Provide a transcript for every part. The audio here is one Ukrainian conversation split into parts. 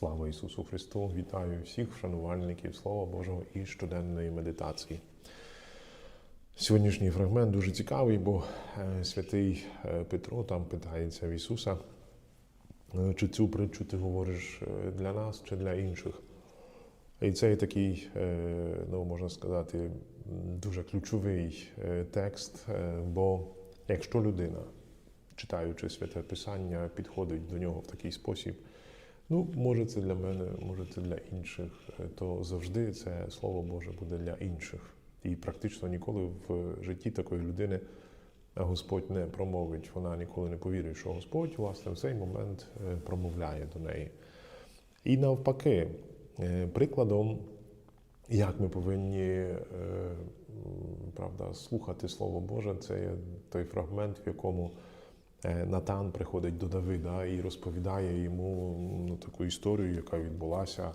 Слава Ісусу Христу! Вітаю всіх шанувальників Слова Божого і щоденної медитації. Сьогоднішній фрагмент дуже цікавий, бо е, святий е, Петро там питається в Ісуса, е, чи цю притчу ти говориш для нас чи для інших. І це такий, ну можна сказати, дуже ключовий текст, бо якщо людина, читаючи святе Писання, підходить до нього в такий спосіб, ну, може це для мене, може це для інших, е, то завжди це Слово Боже буде для інших. І практично ніколи в житті такої людини Господь не промовить, вона ніколи не повірить, що Господь, власне, в цей момент е, промовляє до неї. І навпаки, е, прикладом, як ми повинні правда, слухати Слово Боже, це є той фрагмент, в якому Натан приходить до Давида і розповідає йому ну, таку історію, яка відбулася е,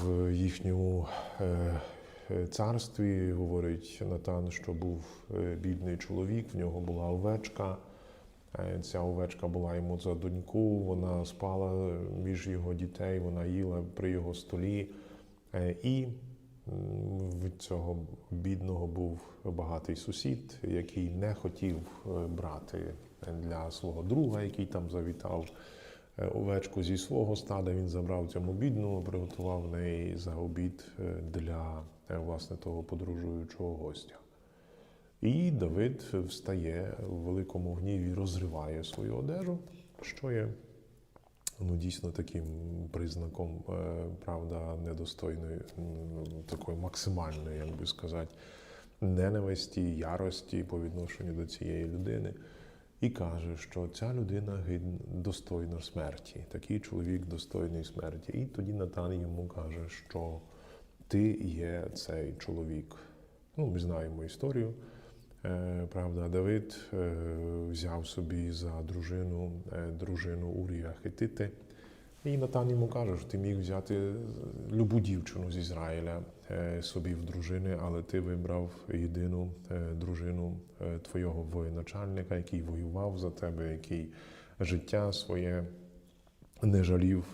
в їхньому е, е, царстві. Говорить Натан, що був е, бідний чоловік, в нього була овечка. Е, Ця овечка була йому за доньку, вона спала між його дітей, вона їла при його столі. Е, І від цього бідного був багатий сусід, який не хотів е, брати для свого друга, який там завітав е, овечку зі свого стада. Він забрав цьому бідну, приготував неї за обід е, для власне того подорожуючого гостя. І Давид встає в великому гніві, розриває свою одежу, що є ну, дійсно таким признаком, е, правда, недостойної, такої максимальної, як би сказати, ненависті, ярості по відношенню до цієї людини. І каже, що ця людина достойна смерті, такий чоловік достойний смерті. І тоді Натан йому каже, що ти є цей чоловік. Ну, ми знаємо історію. Е, Правда, Давид е, взяв собі за дружину е, дружину Урія Хетити. І Натан йому каже, що ти міг взяти любу дівчину з Ізраїля собі в дружини, але ти вибрав єдину дружину твого воєначальника, який воював за тебе, який життя своє не жалів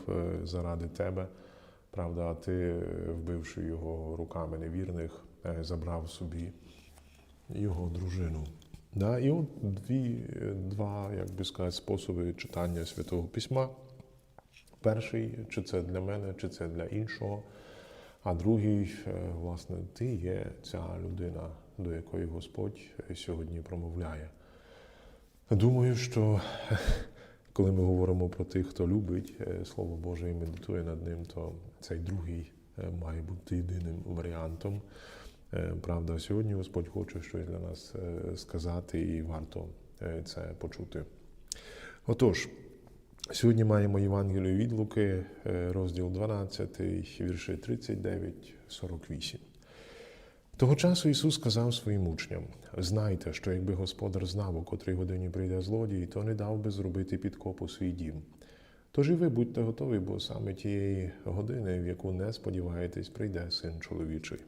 заради тебе. Правда, ти, вбивши його руками невірних, забрав собі його дружину. Да? І от дві, два, як би сказати, способи читання Святого Письма. Перший, чи це для мене, чи це для іншого. А другий, е, власне, ти є ця людина, до якої Господь сьогодні промовляє. Думаю, що коли ми говоримо про тих, хто любить е, Слово Боже і медитує над ним, то цей другий е, має бути єдиним варіантом. Е, Правда, сьогодні Господь хоче щось для нас е, сказати, і варто е, це почути. Отож, сьогодні маємо Євангелію від Луки, розділ 12, вірші 39-48. Того часу Ісус сказав своїм учням: знайте, що якби господар знав, у котрій годині прийде злодій, то не дав би зробити підкопу свій дім. Тож і ви будьте готові, бо саме тієї години, в яку не сподіваєтесь, прийде син чоловічий.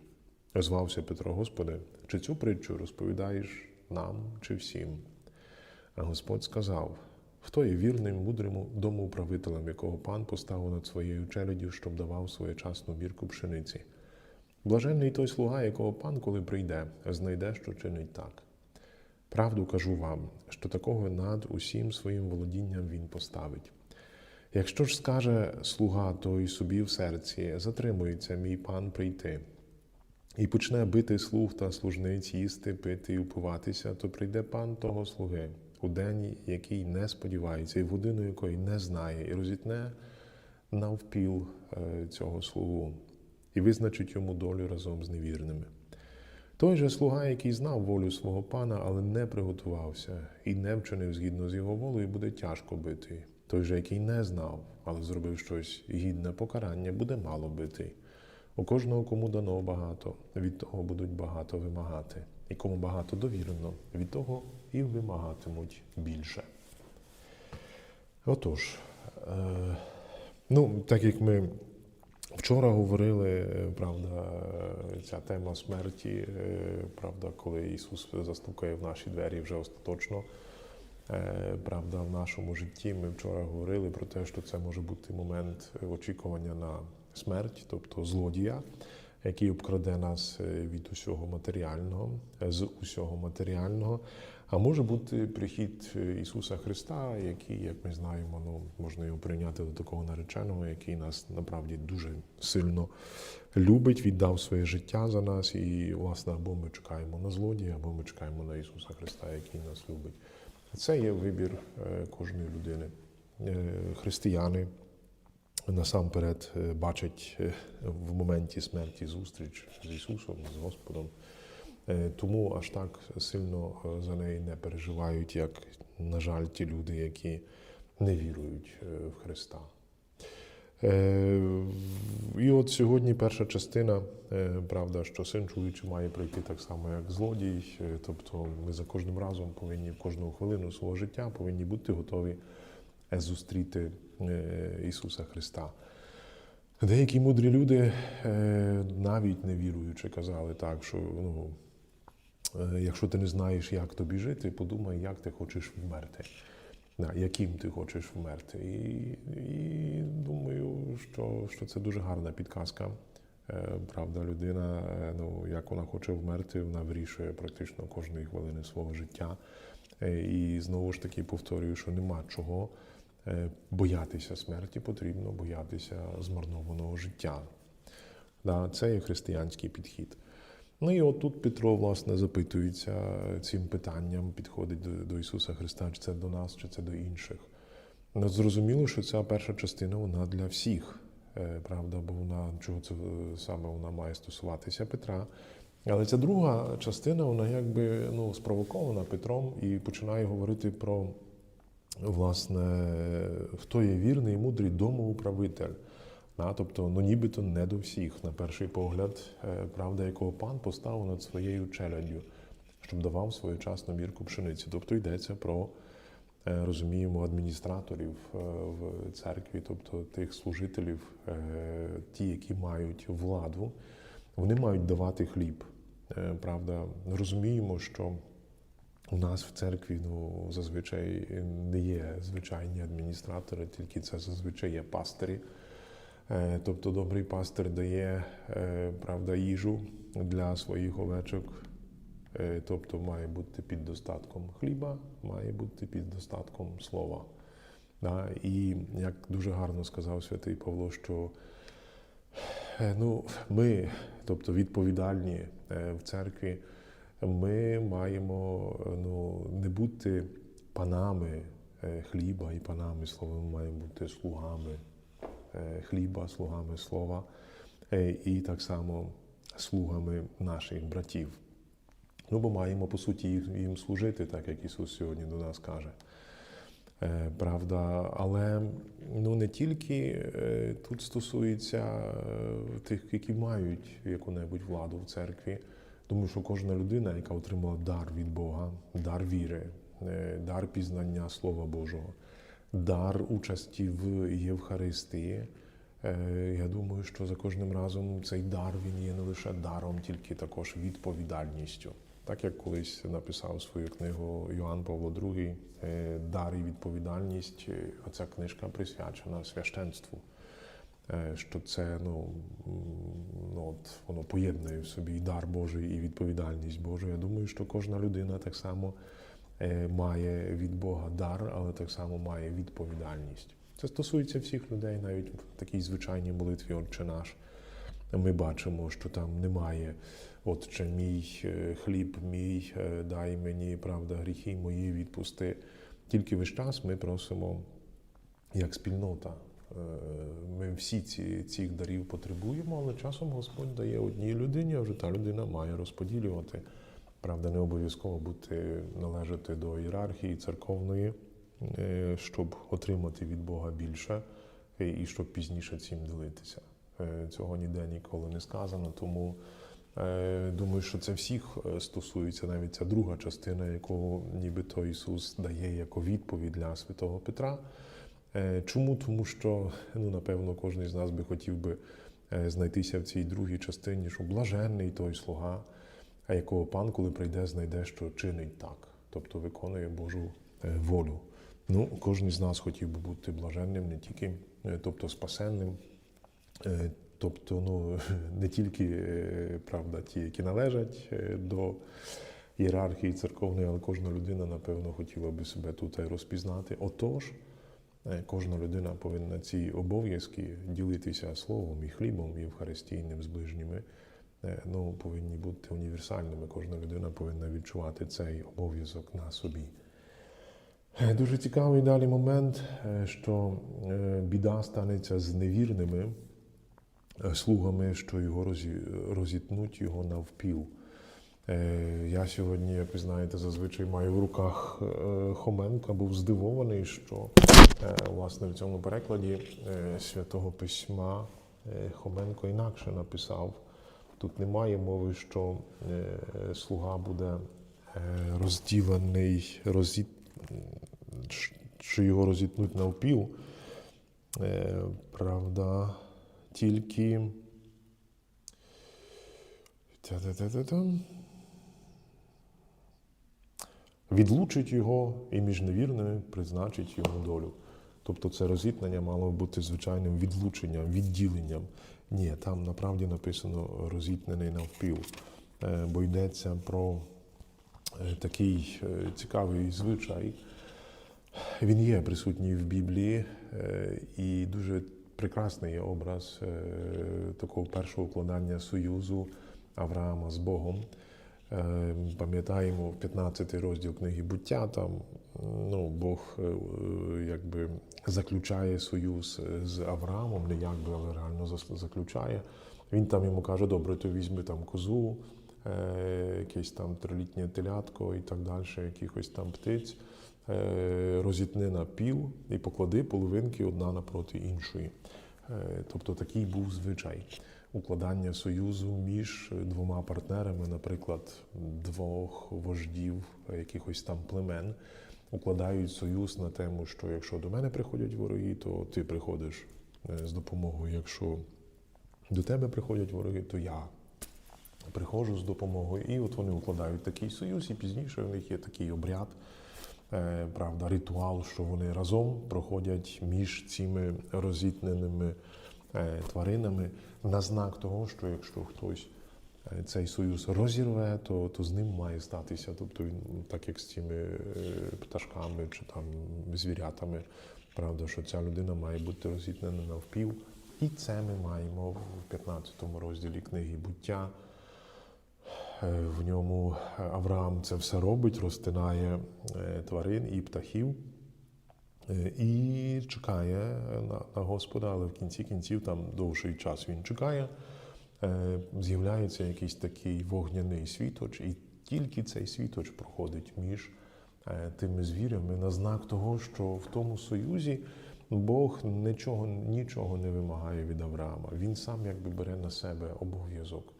Озвався Петро, Господи, чи цю притчу розповідаєш нам чи всім? А Господь сказав: хто є вірним, мудрим домоуправителем, якого пан поставив над своєю челяддю, щоб давав своєчасну мірку пшениці? Блаженний той слуга, якого пан, коли прийде, знайде, що чинить так. Правду кажу вам, що такого над усім своїм володінням він поставить. Якщо ж скаже слуга той собі в серці, затримується мій пан прийти, і почне бити слуг та служниць, їсти, пити і упиватися, то прийде пан того слуги у день, який не сподівається, і годину якої не знає, і розітне навпіл е, цього слугу, і визначить йому долю разом з невірними. Той же слуга, який знав волю свого пана, але не приготувався і не вчинив згідно з його волею, буде тяжко битий. Той же, який не знав, але зробив щось гідне покарання, буде мало битий. У кожного, кому дано багато, від того будуть багато вимагати. І кому багато довірено, від того і вимагатимуть більше. Отож, е, ну, так як ми вчора говорили, е, правда, е, ця тема смерті, правда, коли Ісус застукає в наші двері вже остаточно, Правда, в нашому житті ми вчора говорили про те, що це може бути момент очікування на смерть, тобто злодія, який обкраде нас е, від усього матеріального, е, з усього матеріального. А може бути прихід е, Ісуса Христа, який, як ми знаємо, ну можна його прийняти до такого нареченого, який нас насправді дуже сильно любить, віддав своє життя за нас. І, власне, або ми чекаємо на злодія, або ми чекаємо на Ісуса Христа, який нас любить. Це є вибір кожної людини. Християни насамперед е, бачать е, в моменті смерті зустріч з Ісусом, з Господом. Е, Тому аж так сильно за неї не переживають, як, на жаль, ті люди, які не вірують в Христа. І от сьогодні перша частина, правда, що син чоловічий має прийти так само, як злодій. Тобто ми за кожним разом повинні в кожну хвилину свого життя повинні бути готові зустріти е, Ісуса Христа. Деякі мудрі люди, е, навіть не віруючи, казали так, що ну, е, якщо ти не знаєш, як тобі жити, подумай, як ти хочеш вмерти. Яким ти хочеш вмерти. І, і думаю, що, що це дуже гарна підказка. Е, Правда, людина, е, ну, як вона хоче вмерти, вона вирішує практично кожної хвилини свого життя. Е, І знову ж таки повторюю, що нема чого е, боятися смерті, потрібно боятися змарнованого життя. Да, це є християнський підхід. Ну і отут Петро, власне, запитується цим питанням, підходить до, до Ісуса Христа, чи це до нас, чи це до інших. Ну, зрозуміло, що ця перша частина вона для всіх, е, правда, бо вона чого це е, саме вона має стосуватися Петра. Але ця друга частина, вона якби ну, спровокована Петром і починає говорити про, власне, хто є вірний і мудрий домоуправитель. Да, тобто, ну нібито не до всіх, на перший погляд, е, правда, якого пан поставив над своєю челяддю, щоб давав своєчасну мірку пшениці. Тобто йдеться про, е, розуміємо, адміністраторів е, в церкві, тобто тих служителів, ті, які мають владу, вони мають давати хліб. Правда, розуміємо, що у нас в церкві ну, зазвичай не є звичайні адміністратори, тільки це зазвичай є пастирі. Е, Тобто добрий пастир дає е, правда, їжу для своїх овечок, Е, тобто має бути під достатком хліба, має бути під достатком слова. І як дуже гарно сказав святий Павло, що ну, ми, тобто відповідальні в церкві, ми маємо ну, не бути панами е, хліба і панами слова, ми маємо бути слугами е, хліба, слугами слова, е, і так само слугами наших братів. Ну, бо маємо, по суті, їм- служити, так як Ісус сьогодні до нас каже. Правда, але ну, не тільки тут стосується тих, які мають яку-небудь владу в церкві. Думаю, що кожна людина, яка отримала дар від Бога, дар віри, е, дар пізнання Слова Божого, дар участі в Євхаристії. Е, Я думаю, що за кожним разом цей дар він є не лише даром, тільки також відповідальністю. Так як колись написав свою книгу Йоанн Павло II е, Дар і відповідальність. Оця книжка присвячена священству. Е, Що це ну, ну от воно поєднує в собі і дар Божий, і відповідальність Божу. Я думаю, що кожна людина так само е, має від Бога дар, але так само має відповідальність. Це стосується всіх людей, навіть в такій звичайній молитві Отче наш. Ми бачимо, що там немає Отче мій е, хліб мій, дай мені, правда, гріхи мої відпусти. Тільки весь час ми просимо як спільнота. Е, Ми всі ці, цих дарів потребуємо, але часом Господь дає одній людині, а вже та людина має розподілювати. Правда, не обов'язково бути належати до ієрархії церковної, е, щоб отримати від Бога більше е, і щоб пізніше цим ділитися. Цього ніде ніколи не сказано, тому думаю, що це всіх стосується навіть ця друга частина, яку нібито Ісус дає як відповідь для святого Петра. Е, Чому? Тому що, ну, напевно, кожен з нас би хотів би е, знайтися в цій другій частині, що блаженний той слуга, а якого пан, коли прийде, знайде, що чинить так, тобто виконує Божу е, волю. Ну, кожен з нас хотів би бути блаженним, не тільки, тобто спасенним, Тобто, ну не тільки правда, ті, які належать до ієрархії церковної, але кожна людина, напевно, хотіла би себе тут розпізнати. Отож, кожна людина повинна ці обов'язки ділитися словом і хлібом, Євхаристійним з ближніми. е, Ну, повинні бути універсальними. Кожна людина повинна відчувати цей обов'язок на собі. Е, Дуже цікавий далі момент, е, що е, біда станеться з невірними е, слугами, що його розітнуть його навпіл. Е, Я сьогодні, як ви знаєте, зазвичай маю в руках е, Хоменка, був здивований, що е, власне в цьому перекладі святого письма Хоменко інакше написав. Тут немає мови, що слуга буде розділений, розіт... що його розітнуть навпіл. Правда, тільки. Та-та-та-та-там. Відлучить його і між невірними призначить йому долю. Тобто це розітнення мало бути звичайним відлученням, відділенням. Ні, там направді написано розітнений навпіл, Е, бо йдеться про е, такий е, цікавий звичай. Він є присутній в Біблії і дуже прекрасний образ такого першого укладання союзу Авраама з Богом. Е, Пам'ятаємо 15 розділ книги буття. Там ну, Бог е, е, якби заключає союз з Авраамом, не якби, але реально заключає. Він там йому каже: добре, то візьми там козу, якесь там трилітнє телятко і так далі, якихось там птиць. Розітни на пів і поклади половинки одна напроти іншої. Тобто такий був звичай укладання союзу між двома партнерами, наприклад, двох вождів якихось там племен, укладають союз на тему, що якщо до мене приходять вороги, то ти приходиш е, з допомогою. Якщо до тебе приходять вороги, то я приходжу з допомогою. І от вони укладають такий союз, і пізніше в них є такий обряд, е, правда, ритуал, що вони разом проходять між цими розітненими тваринами на знак того, що якщо хтось е, цей союз розірве, то, то з ним має статися. Тобто він, так як з цими е, пташками чи там звірятами, правда, що ця людина має бути розітнена навпів. І це ми маємо в 15 розділі книги буття. Е, В ньому Авраам це все робить, розтинає е, тварин і птахів е, і чекає на, на Господа, але в кінці кінців там довший час він чекає. Е, З'являється якийсь такий вогняний світоч, і тільки цей світоч проходить між е, тими звірями на знак того, що в тому союзі Бог нічого, нічого не вимагає від Авраама. Він сам якби бере на себе обов'язок.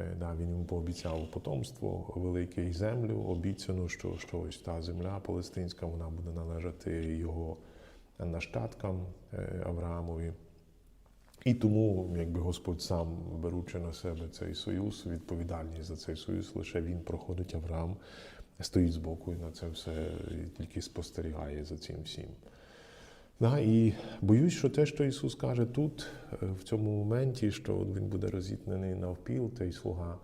Е, Да, він йому пообіцяв потомство, велике і землю. Обіцяно, що, що ось та земля палестинська вона буде належати його нащадкам е, Авраамові. І тому, якби Господь сам, беручи на себе цей союз, відповідальність за цей союз, лише він проходить Авраам, стоїть збоку і на це все і тільки спостерігає за цим всім. Да, і боюсь, що те, що Ісус каже тут, е, в цьому моменті, що Він буде розітнений навпіл, той слуга,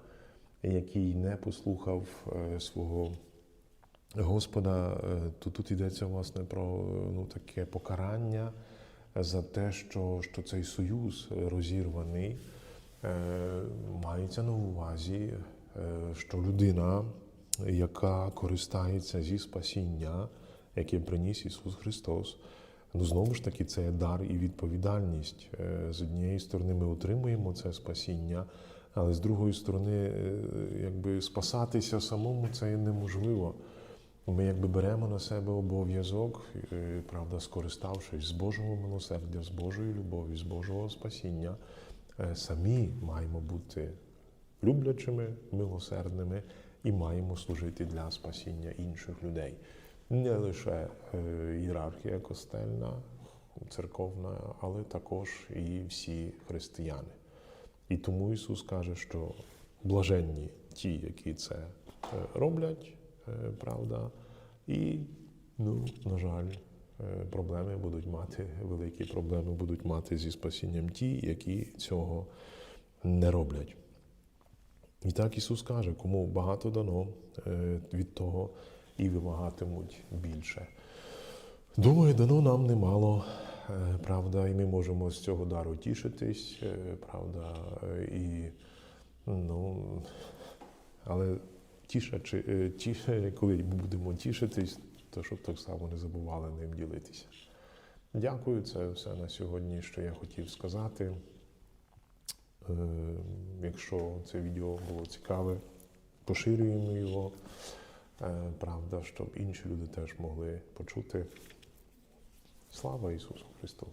який не послухав е, свого Господа, е, то тут йдеться власне про ну, таке покарання за те, що, що цей союз розірваний. Мається на увазі, що людина, яка користається зі спасіння, яке приніс Ісус Христос, ну знову ж таки, це дар і відповідальність. Е, З однієї сторони, ми отримуємо це спасіння, але з другої сторони, е, якби спасатися самому це неможливо. Ми якби беремо на себе обов'язок, е, правда, скориставшись з Божого милосердя, з Божої любові, з Божого спасіння, самі маємо бути люблячими, милосердними і маємо служити для спасіння інших людей. Не лише е, ієрархія костельна, церковна, але також і всі християни. І тому Ісус каже, що блаженні ті, які це е, роблять, е, правда, і Ну, на жаль, проблеми будуть мати, великі проблеми будуть мати зі спасінням ті, які цього не роблять. І так Ісус каже, кому багато дано, від того і вимагатимуть більше. Думаю, дано нам немало, е, правда, і ми можемо з цього дару тішитись, е, правда, е, і ну, але тішачи, е, ті, коли будемо тішитись, то щоб так само не забували ним ділитися. Дякую, це все на сьогодні, що я хотів сказати. Якщо це відео було цікаве, поширюємо його. Е, Правда, щоб інші люди теж могли почути. Слава Ісусу Христу!